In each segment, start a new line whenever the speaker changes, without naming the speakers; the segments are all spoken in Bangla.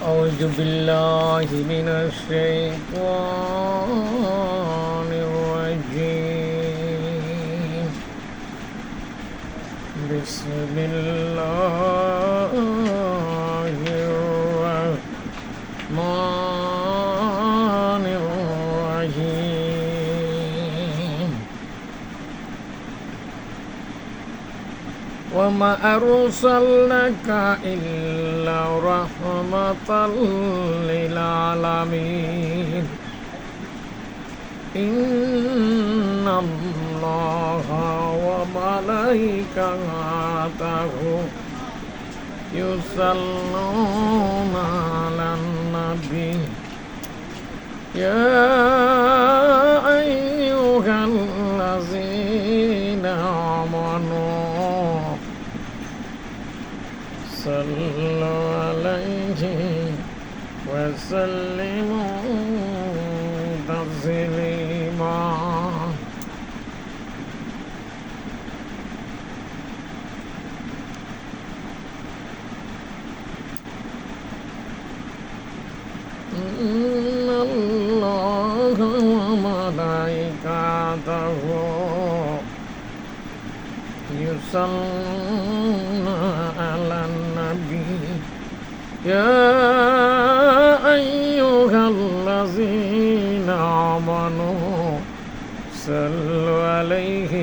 أعوذ بالله من الشيطان الرجيم. بسم الله الرحمن الرحيم. وما أرسلناك إلا رحمة للعالمين. إن الله وملائكته يصلون على النبي. يا أيها الذين آمنوا صلوا عليه وسلموا تسليما إن الله وملائكته يصلون يا أيها الذين آمنوا صلوا عليه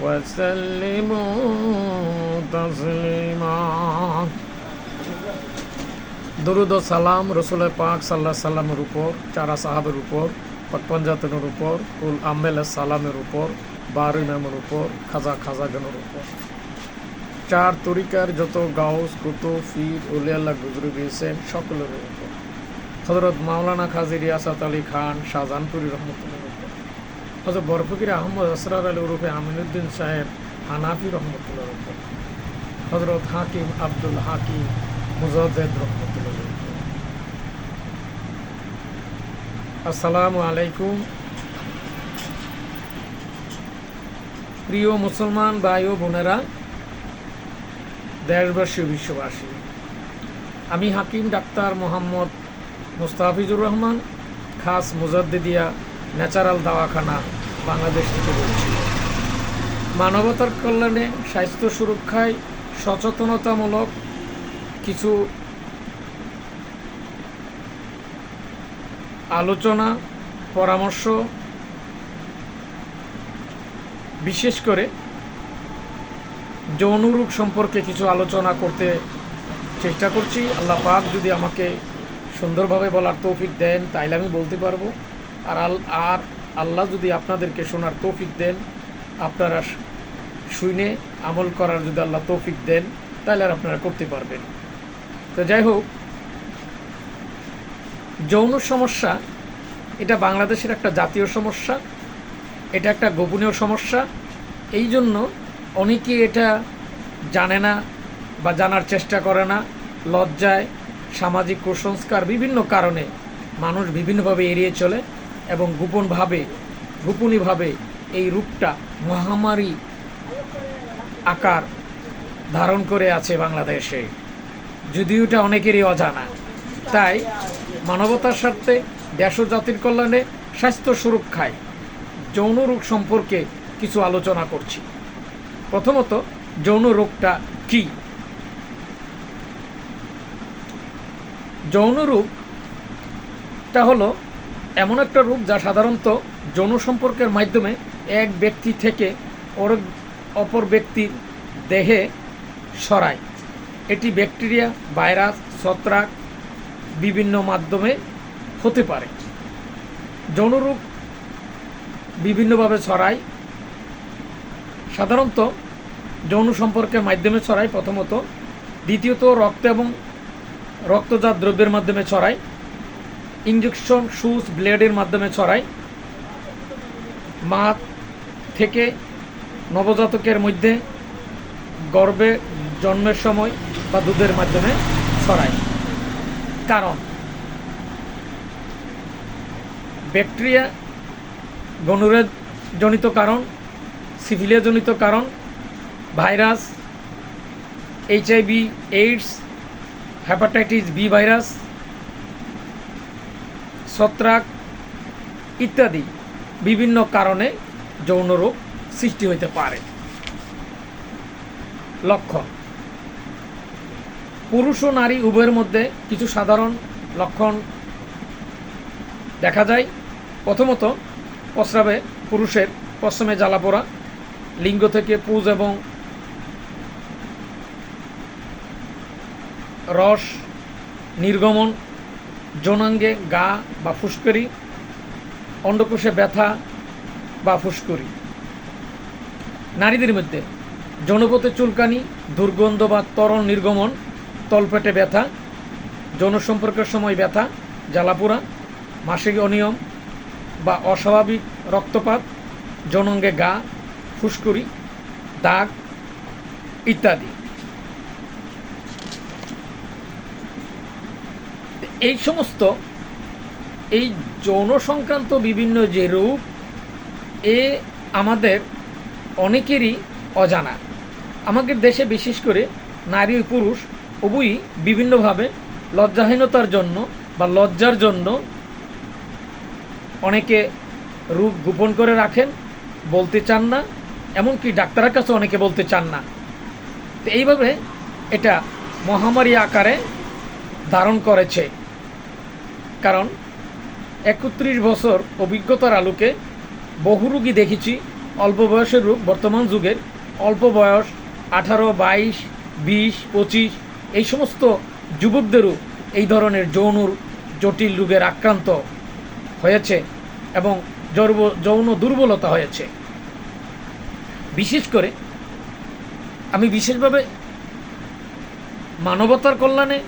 وسلموا تسليما দরুদ ও সালাম রসুল পাক সাল্লাহ সাল্লামের উপর চারা সাহাবের উপর পটপঞ্জাতনের উপর কুল আম্মেল সালামের উপর বার ইমামের উপর খাজা খাজাগানের উপর চার তরিকার যত গাউস কুতু ফির, উলিয়াল্লাহ, গুজরে গিয়েছেন সকলের উপর। হজরত মাওলানা খাজি রিয়াসাত আলী খান শাহজাহানপুরি রহমতুল্লাহ হজরত বরফকির আহমদ আসরার আলী উরুফে আমিনুদ্দিন সাহেব হানাফি রহমতুল্লাহ উপর হজরত হাকিম আব্দুল হাকিম মুজাদ্দেদ রহমতুল্লাহ আসসালামু আলাইকুম। প্রিয় মুসলমান ভাই ও বোনেরা দেশবাসী বিশ্ববাসী। আমি হাকিম ডাক্তার মোহাম্মদ মুস্তাফিজুর রহমান, খাস মুজাদ্দিদিয়া ন্যাচারাল দাওয়াখানা, বাংলাদেশ থেকে বলছি। মানবতার কল্যাণে স্বাস্থ্য সুরক্ষায় সচেতনতামূলক কিছু আলোচনা, পরামর্শ, বিশেষ করে যৌনরোগ সম্পর্কে কিছু আলোচনা করতে চেষ্টা করছি, আল্লাহ পাক যদি আমাকে সুন্দরভাবে বলার তৌফিক দেন, তাইলে আমি বলতে পারব। আর আল, আর আল্লাহ যদি আপনাদেরকে শোনার তৌফিক দেন, আপনারা শুনে আমল করার যদি আল্লাহ তৌফিক দেন তাহলে আর আপনারা করতে পারবেন। তো যাই হোক, যৌন সমস্যা, এটা বাংলাদেশের একটা জাতীয় সমস্যা, এটা একটা গোপনীয় সমস্যা। এই জন্য অনেকে এটা জানে না বা জানার চেষ্টা করে না, লজ্জায় সামাজিক কুসংস্কার বিভিন্ন কারণে মানুষ বিভিন্নভাবে এড়িয়ে চলে এবং গোপনভাবে গোপনীভাবে এই রূপটা মহামারী আকার ধারণ করে আছে বাংলাদেশে। যদিও এটা অনেকেরই অজানা। তাই মানবতার স্বার্থে দেশ ও জাতির কল্যাণে স্বাস্থ্য সুরক্ষায় যৌন রোগ সম্পর্কে কিছু আলোচনা করছি। প্রথমত, যৌন রোগটা কি? যৌন রোগটা হলো এমন একটা রোগ যা সাধারণত যৌন সম্পর্কের মাধ্যমে এক ব্যক্তি থেকে অপর ব্যক্তির দেহে সরায়। এটি ব্যাকটেরিয়া, ভাইরাস, ছত্রাক বিভিন্ন মাধ্যমে হতে পারে। যৌনরোগ বিভিন্নভাবে ছড়ায়। সাধারণত যৌন সম্পর্কের মাধ্যমে ছড়ায় প্রথমত। দ্বিতীয়ত রক্ত এবং রক্তজাত দ্রব্যের মাধ্যমে ছড়ায়। ইঞ্জেকশন সুচ, ব্লেডের মাধ্যমে ছড়ায়। মা থেকে নবজাতকের মধ্যে গর্ভে জন্মের সময় বা দুধের মাধ্যমে ছড়ায়। কারণ ব্যাকটেরিয়া গনুরের জনিত কারণ সিভিলিয়া জনিত কারণ, virus HIV AIDS hepatitis B virus ছত্রাক ইত্যাদি বিভিন্ন কারণে যৌন রোগ সৃষ্টি হইতে পারে। লক্ষণ। পুরুষ ও নারী উভয়ের মধ্যে কিছু সাধারণ লক্ষণ দেখা যায়। প্রথমত, প্রস্রাবে পুরুষের প্রশ্রমে জ্বালা পোড়া লিঙ্গ থেকে পুজ এবং রস, নির্গমন যৌনাঙ্গে গা বা ফুসকরি অন্ডকোষে ব্যথা বা ফুসকরি নারীদের মধ্যে যৌনপথে চুলকানি, দুর্গন্ধ বা তরল নির্গমন, তলপেটে ব্যথা, যৌন সম্পর্কের সময় ব্যথা, জ্বালাপোড়া, মাসিক অনিয়ম বা অস্বাভাবিক রক্তপাত যৌনাঙ্গে গা ফুসকুরি দাগ ইত্যাদি। এই সমস্ত, এই যৌন সংক্রান্ত বিভিন্ন যে রূপ, এ আমাদের অনেকেরই অজানা। আমাদের দেশে বিশেষ করে নারী পুরুষ উভয়ই বিভিন্নভাবে লজ্জাহীনতার জন্য বা লজ্জার জন্য অনেকে রূপ গোপন করে রাখেন, বলতে চান না এমনকি ডাক্তারের কাছে অনেকে বলতে চান না। তো এইভাবে এটা মহামারী আকারে ধারণ করেছে। কারণ একত্রিশ বছর অভিজ্ঞতার আলোকে বহু রুগী দেখেছি, অল্প বয়সের রোগ, বর্তমান যুগের অল্প বয়স, আঠারো, বাইশ, বিশ, পঁচিশ, এই সমস্ত যুবকদেরও এই ধরনের যৌন, জটিল রোগের আক্রান্ত হয়েছে এবং যৌন দুর্বলতা হয়েছে। বিশেষ করে আমি বিশেষভাবে মানবতার কল্যাণে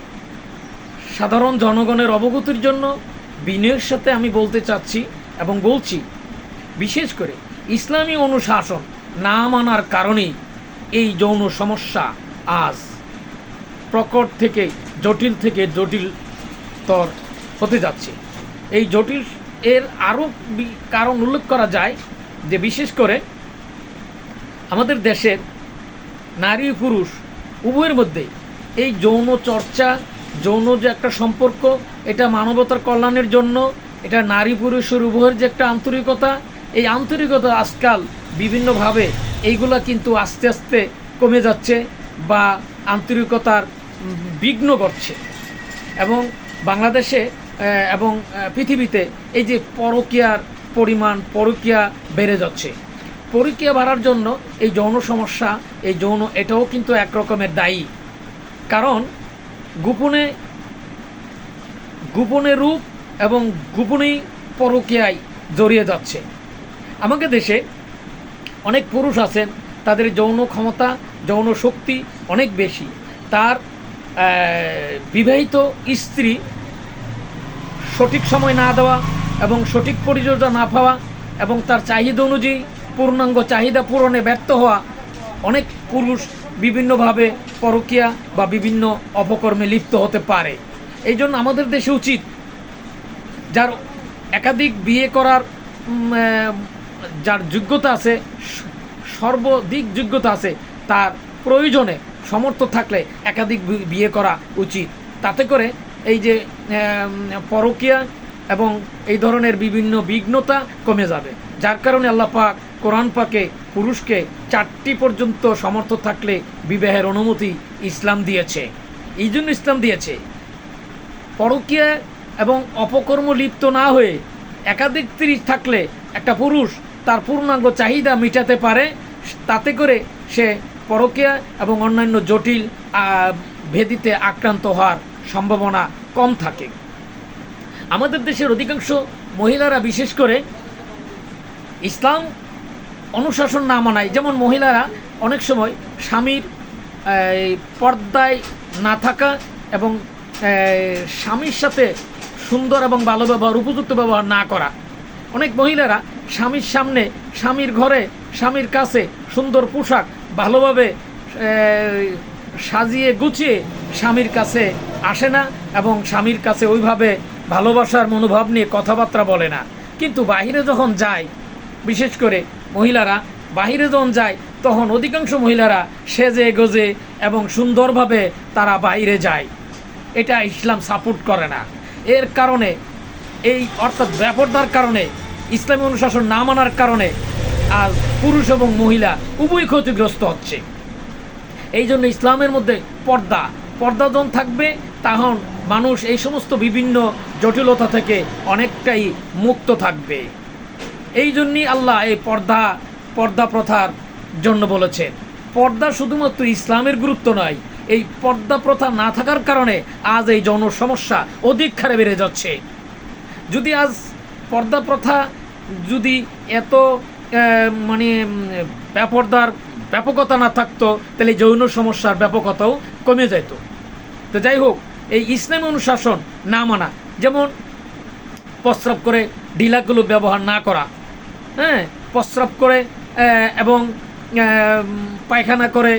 সাধারণ জনগণের অবগতির জন্য বিনয়ের সাথে আমি বলতে চাচ্ছি এবং বলছি, বিশেষ করে ইসলামী অনুশাসন না মানার কারণেই এই যৌন সমস্যা আজ প্রকট থেকে, জটিল থেকে জটিল তর হতে যাচ্ছে। এই জটিল এর আরও কারণ উল্লেখ করা যায় যে বিশেষ করে আমাদের দেশের নারী পুরুষ উভয়ের মধ্যে এই যৌন চর্চা, যৌন যে একটা সম্পর্ক, এটা মানবতার কল্যাণের জন্য, এটা নারী পুরুষের উভয়ের যে একটা আন্তরিকতা, এই আন্তরিকতা আজকাল বিভিন্নভাবে এইগুলা কিন্তু আস্তে আস্তে কমে যাচ্ছে বা আন্তরিকতার বিঘ্ন ঘটছে। এবং বাংলাদেশে এবং পৃথিবীতে এই যে পরকীয়ার পরিমাণ, পরকীয়া বেড়ে যাচ্ছে। পরকীয়া বাড়ার জন্য এই যৌন সমস্যা, এই যৌন এটাও কিন্তু এক রকমের দায়ী। কারণ গোপনে গোপনে রূপ এবং গোপনেই পরকীয়ায় জড়িয়ে যাচ্ছে। আমাকে দেশে অনেক পুরুষ আছেন, তাদের যৌন ক্ষমতা, যৌন শক্তি অনেক বেশি। তার বিবাহিত স্ত্রী সঠিক সময় না দেওয়া এবং সঠিক পরিচর্যা না পাওয়া এবং তার চাহিদা অনুযায়ী পূর্ণাঙ্গ চাহিদা পূরণে ব্যর্থ হওয়া অনেক পুরুষ বিভিন্নভাবে পরকীয়া বা বিভিন্ন অপকর্মে লিপ্ত হতে পারে। এই জন্য আমাদের দেশে উচিত যার একাধিক বিয়ে করার যার যোগ্যতা আছে, সর্বদিক যোগ্যতা আছে, তার প্রয়োজনে সমর্থ থাকলে একাধিক বিয়ে করা উচিত। তাতে করে এই যে পরকীয়া এবং এই ধরনের বিভিন্ন বিঘ্নতা কমে যাবে। যার কারণে আল্লাহ পাক কোরআন পাকে পুরুষকে চারটি পর্যন্ত সমর্থ থাকলে বিবাহের অনুমতি ইসলাম দিয়েছে। এই জন্য ইসলাম দিয়েছে। পরকীয়া এবং অপকর্ম লিপ্ত না হয়ে একাধিক স্ত্রী থাকলে একটা পুরুষ তার পূর্ণাঙ্গ চাহিদা মেটাতে পারে, তাতে করে সে পরকীয়া এবং অন্যান্য জটিল ভেদিতে আক্রান্ত হওয়ার সম্ভাবনা কম থাকে। আমাদের দেশের অধিকাংশ মহিলারা, বিশেষ করে ইসলাম অনুশাসন না মানায়। যেমন মহিলারা অনেক সময় স্বামীর পর্দায় না থাকা এবং স্বামীর সাথে সুন্দর এবং ভালো ব্যবহার, উপযুক্ত ব্যবহার না করা। অনেক মহিলারা স্বামীর সামনে, স্বামীর ঘরে, স্বামীর কাছে সুন্দর পোশাক, ভালোভাবে সাজিয়ে গুছিয়ে স্বামীর কাছে আসে না এবং স্বামীর কাছে ওইভাবে ভালোবাসার মনোভাব নিয়ে কথাবার্তা বলে না। কিন্তু বাইরে যখন যায় বিশেষ করে মহিলারা বাইরে যখন যায়, তখন অধিকাংশ মহিলারা সেজে গজে এবং সুন্দরভাবে তারা বাইরে যায়। এটা ইসলাম সাপোর্ট করে না। এর কারণে, এই অর্থাৎ ব্যাপরদার কারণে, ইসলামী অনুশাসন না মানার কারণে আর পুরুষ এবং মহিলা উভয় ক্ষতিগ্রস্ত হচ্ছে। এই জন্য ইসলামের মধ্যে পর্দা পর্দা যখন থাকবে, তখন মানুষ এই সমস্ত বিভিন্ন জটিলতা থেকে অনেকটাই মুক্ত থাকবে। এই জন্যই আল্লাহ এই পর্দা পর্দা প্রথার জন্য বলেছেন। পর্দা শুধুমাত্র ইসলামের গুরুত্ব নয়, এই পর্দা প্রথা না থাকার কারণে আজ এই যৌন সমস্যা অধিক হারে বেড়ে যাচ্ছে। যদি আজ পর্দা প্রথা যদি এত মানে ব্যাপরদার ব্যাপকতা না থাকতো, তাহলে যৌন সমস্যার ব্যাপকতাও কমে যেত। তো যাই হোক, এই ইসলাম অনুশাসন না মানা, যেমন প্রস্রাব করে ঢিলাগুলো ব্যবহার না করা হ্যাঁ প্রস্রাব করে এবং পায়খানা করে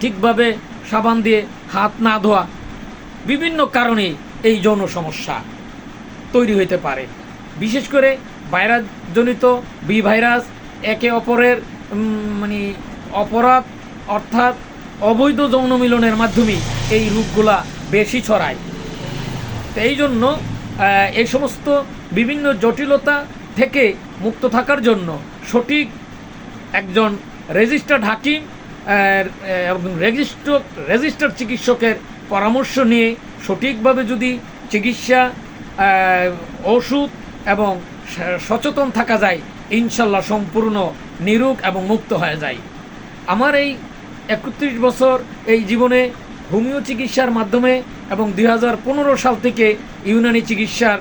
ঠিকভাবে সাবান দিয়ে হাত না ধোয়া। বিভিন্ন কারণে এই যৌন সমস্যা তৈরি হইতে পারে। বিশেষ করে ভাইরাসজনিত বি ভাইরাস একে অপরের মানে অপরাধ অর্থাৎ অবৈধ যৌন মিলনের মাধ্যমে এই রোগগুলা বেশি ছড়ায়। তো এই জন্য এই সমস্ত বিভিন্ন জটিলতা থেকে মুক্ত থাকার জন্য সঠিক একজন রেজিস্টার্ড হাকিম রেজিস্টার রেজিস্টার্ড চিকিৎসকের পরামর্শ নিয়ে সঠিকভাবে যদি চিকিৎসা ওষুধ এবং সচেতন থাকা যায়, ইনশাল্লাহ সম্পূর্ণ নিরোগ এবং মুক্ত হয়ে যায়। আমার এই একত্রিশ বছর এই জীবনে হোমিও চিকিৎসার মাধ্যমে এবং দুই হাজার পনেরো সাল থেকে ইউনানি চিকিৎসার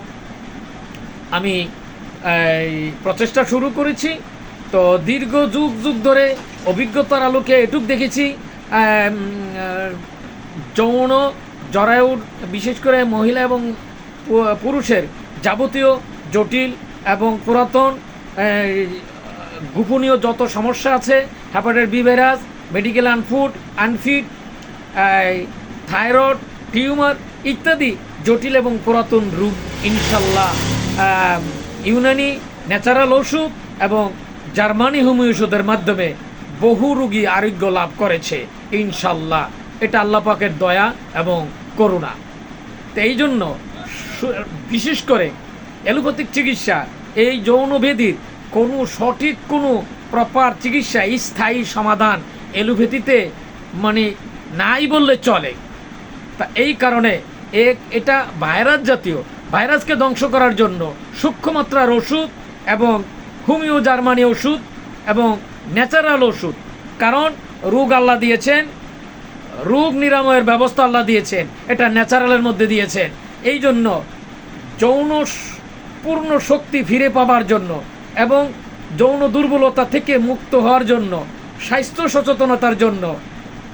আমি প্রচেষ্টা শুরু করেছি। তো দীর্ঘ যুগ যুগ ধরে অভিজ্ঞতার আলোকে এটুক দেখেছি যৌন জরায়ুর, বিশেষ করে মহিলা এবং পুরুষের যাবতীয় জটিল এবং পুরাতন গোপনীয় যত সমস্যা আছে হ্যাপাটাইটিস বি ভাইরাস, মেডিকেল আনফুড, আনফিট থাইরয়েড, টিউমার ইত্যাদি জটিল এবং পুরাতন রূপ ইনশাল্লাহ। ইউনানি ন্যাচারাল ওষুধ এবং জার্মানি হোমিও ওষুধের মাধ্যমে বহু রুগী আরোগ্য লাভ করেছে। ইনশাল্লাহ এটা আল্লাহ পাকের দয়া এবং করুণা। তো এই জন্য বিশেষ করে অ্যালোপ্যাথিক চিকিৎসা, এই যৌনভেদির কোনো সঠিক কোনো প্রপার চিকিৎসা, স্থায়ী সমাধান অ্যালোপ্যাথিতে মানে নাই বললে চলে। তা এই কারণে এক, এটা ভাইরাস জাতীয় ভাইরাসকে ধ্বংস করার জন্য সূক্ষ্মমাত্রার ওষুধ এবং হোমিও জার্মানি ওষুধ এবং ন্যাচারাল ওষুধ। কারণ রোগ আল্লাহ দিয়েছেন, রোগ নিরাময়ের ব্যবস্থা আল্লাহ দিয়েছেন, এটা ন্যাচারালের মধ্যে দিয়েছেন। এই জন্য যৌন পূর্ণ শক্তি ফিরে পাবার জন্য এবং যৌন দুর্বলতা থেকে মুক্ত হওয়ার জন্য, স্বাস্থ্য সচেতনতার জন্য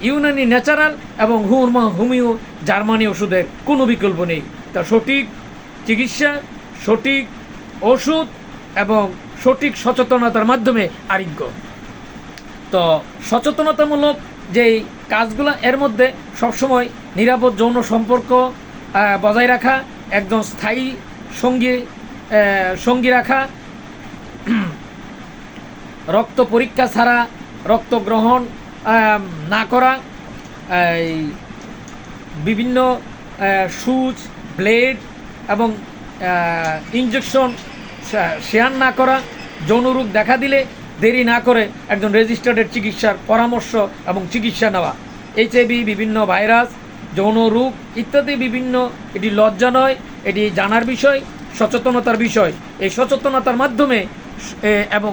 ইউনানি ন্যাচারাল এবং হুমা, হোমিও জার্মানি ওষুধের কোনো বিকল্প নেই। তা সঠিক চিকিৎসা, সঠিক ওষুধ এবং সঠিক সচেতনতার মাধ্যমে আরোগ্য। তো সচেতনতামূলক যেই কাজগুলো, এর মধ্যে সবসময় নিরাপদ যৌন সম্পর্ক বজায় রাখা, একজন স্থায়ী সঙ্গী সঙ্গী রাখা, রক্ত পরীক্ষা ছাড়া, রক্ত গ্রহণ না করা বিভিন্ন সুচ, ব্লেড এবং ইঞ্জেকশন শেয়ার না করা যৌন রোগ দেখা দিলে দেরি না করে একজন রেজিস্টার্ডের চিকিৎসার পরামর্শ এবং চিকিৎসা নেওয়া। এইচআইভি বিভিন্ন ভাইরাস যৌন ইত্যাদি বিভিন্ন, এটি লজ্জা নয়, এটি জানার বিষয়, সচেতনতার বিষয়। এই সচেতনতার মাধ্যমে এবং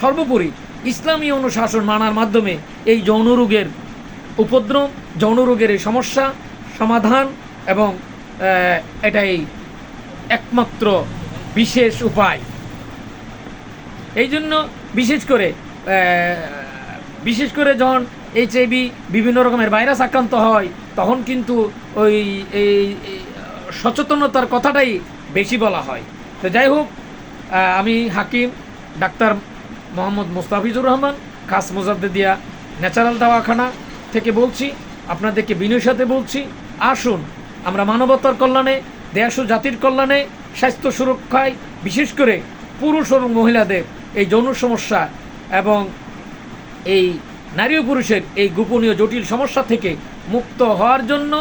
সর্বোপরি ইসলামী অনুশাসন মানার মাধ্যমে এই যৌন রোগের উপদ্রব যৌন রোগের এই সমস্যা, সমাধান এবং এটাই একমাত্র বিশেষ উপায়। এই জন্য বিশেষ করে বিশেষ করে যখন এইচআইভি বিভিন্ন রকমের ভাইরাস আক্রান্ত হয়, তখন কিন্তু ওই, এই সচেতনতার কথাটাই বেশি বলা হয়। তো যাই হোক আমি হাকিম, ডাক্তার মোহাম্মদ মোস্তাফিজুর রহমান, খাস মোজাদ্দেদিয়া ন্যাচারাল দাওয়াখানা থেকে বলছি, আপনাদেরকে বিনয়ের সাথে বলছি, আসুন আমরা মানবতার কল্যাণে, দেশ ও জাতির কল্যাণে স্বাস্থ্য সুরক্ষায়, বিশেষ করে পুরুষ এবং মহিলাদের এই যৌন সমস্যা এবং এই নারী ও পুরুষের এই গোপনীয় জটিল সমস্যা থেকে মুক্ত হওয়ার জন্য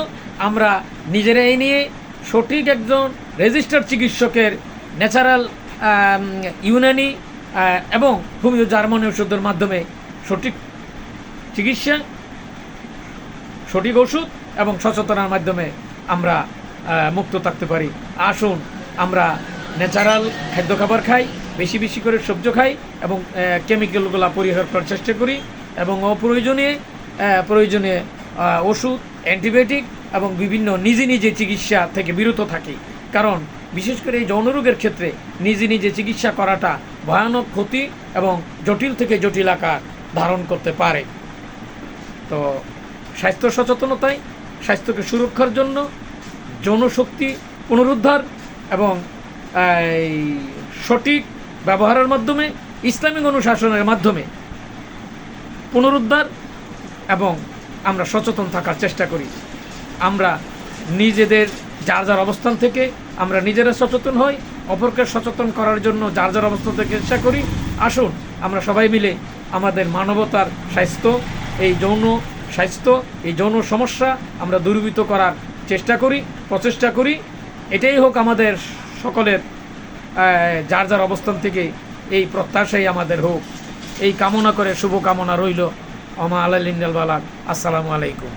আমরা নিজেরা এই নিয়ে সঠিক একজন রেজিস্টার্ড চিকিৎসকের ন্যাচারাল ইউনানি এবং হোমিও জার্মানি ওষুধের মাধ্যমে সঠিক চিকিৎসা, সঠিক ওষুধ এবং সচেতনার মাধ্যমে আমরা মুক্ত থাকতে পারি। আসুন, আমরা ন্যাচারাল খাদ্য খাবার খাই, বেশি বেশি করে সবজি খাই এবং কেমিক্যালগুলো পরিহার করার চেষ্টা করি এবং অপ্রয়োজনে প্রয়োজনে ওষুধ, অ্যান্টিবায়োটিক এবং বিভিন্ন নিজে নিজে চিকিৎসা থেকে বিরত থাকি। কারণ, বিশেষ করে এই যৌনরোগের ক্ষেত্রে নিজে নিজে চিকিৎসা করাটা ভয়ানক ক্ষতি এবং জটিল থেকে জটিল আকার ধারণ করতে পারে। তো, স্বাস্থ্য সচেতনতায় স্বাস্থ্যকে সুরক্ষার জন্য, যৌনশক্তি পুনরুদ্ধার এবং সঠিক ব্যবহারের মাধ্যমে, ইসলামিক অনুশাসনের মাধ্যমে পুনরুদ্ধার এবং আমরা সচেতন থাকার চেষ্টা করি। আমরা নিজেদের যার যার অবস্থান থেকে আমরা নিজেরা সচেতন হই, অপরকে সচেতন করার জন্য যার যার অবস্থান থেকে চেষ্টা করি। আসুন, আমরা সবাই মিলে আমাদের মানবতার স্বাস্থ্য, এই যৌন স্বাস্থ্য, এই যৌন সমস্যা আমরা দূরীভূত করার চেষ্টা করি, প্রচেষ্টা করি। এটাই হোক আমাদের সকলের যার যার অবস্থান থেকে এই প্রত্যাশাই আমাদের হোক। এই কামনা করে শুভকামনা রইল। অমা আলাল ইন্দাল বালাক আসসালামু আলাইকুম।